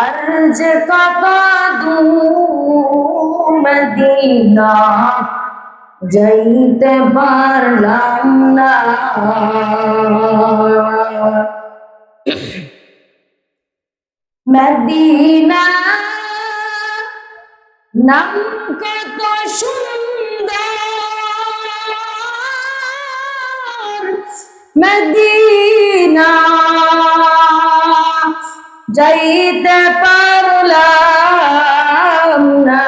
আর যে কপাদু মদিনা যাইতে পারলাম না। মদিনা নাম কত সুন্দর। মদিনা যাইতে পারলাম না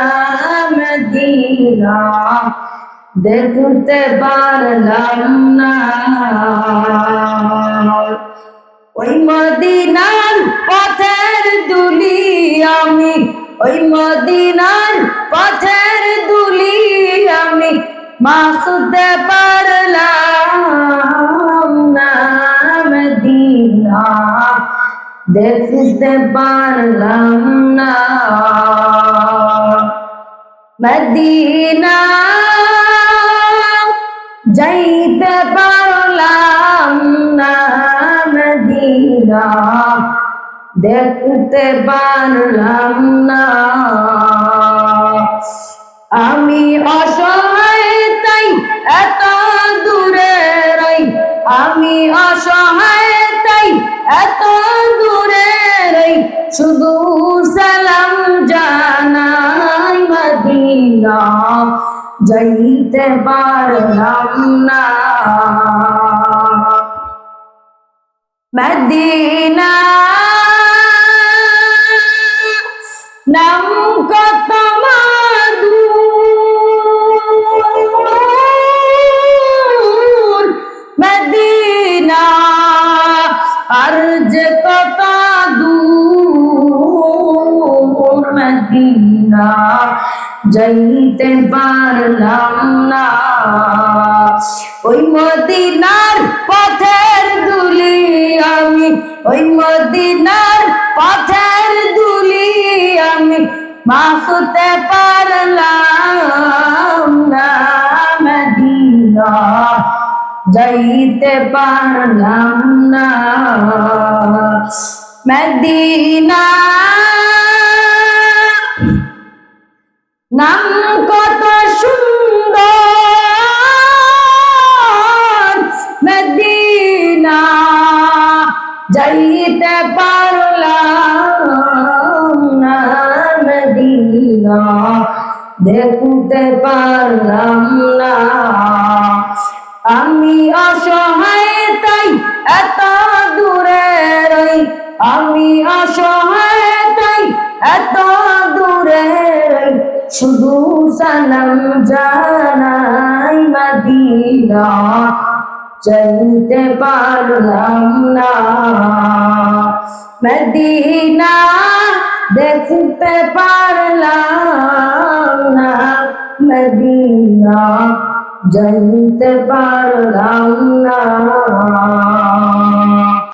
মদিনা, দেখতে পারলাম না। ওই মদিনার পথের দুলি আমি, ওই মদিনার পথের দুলি আমি মাখতে পারলাম না মদিনা। দেখতে পারলাম না মদিনা। যাইতে পারলাম না মদিনা দেখতে পারলাম না। আমি অসহায় শুধু সালাম জানাই মদিনা যাইতে পারলাম না। মদিনা নাম কত মদিনা যাইতে পারলাম না। ওই মদিনার পথের দুলি আমি, ওই মদিনার পথের দুলি আমি মাখতে পারলাম না মদিনা, যাইতে পারলাম না। মদিনা নাম কত সুন্দর। মদিনা যাইতে পারলাম না মদিনা। দেখতে পারলাম না। আমি অসহায়, তাই এত দূরে রই। আমি অসহায়, তাই এত সালাম জানাই মদিনা চলতে পারলাম না। মদিনা দেখতে পারলাম না মদিনা যাইতে পারলাম না।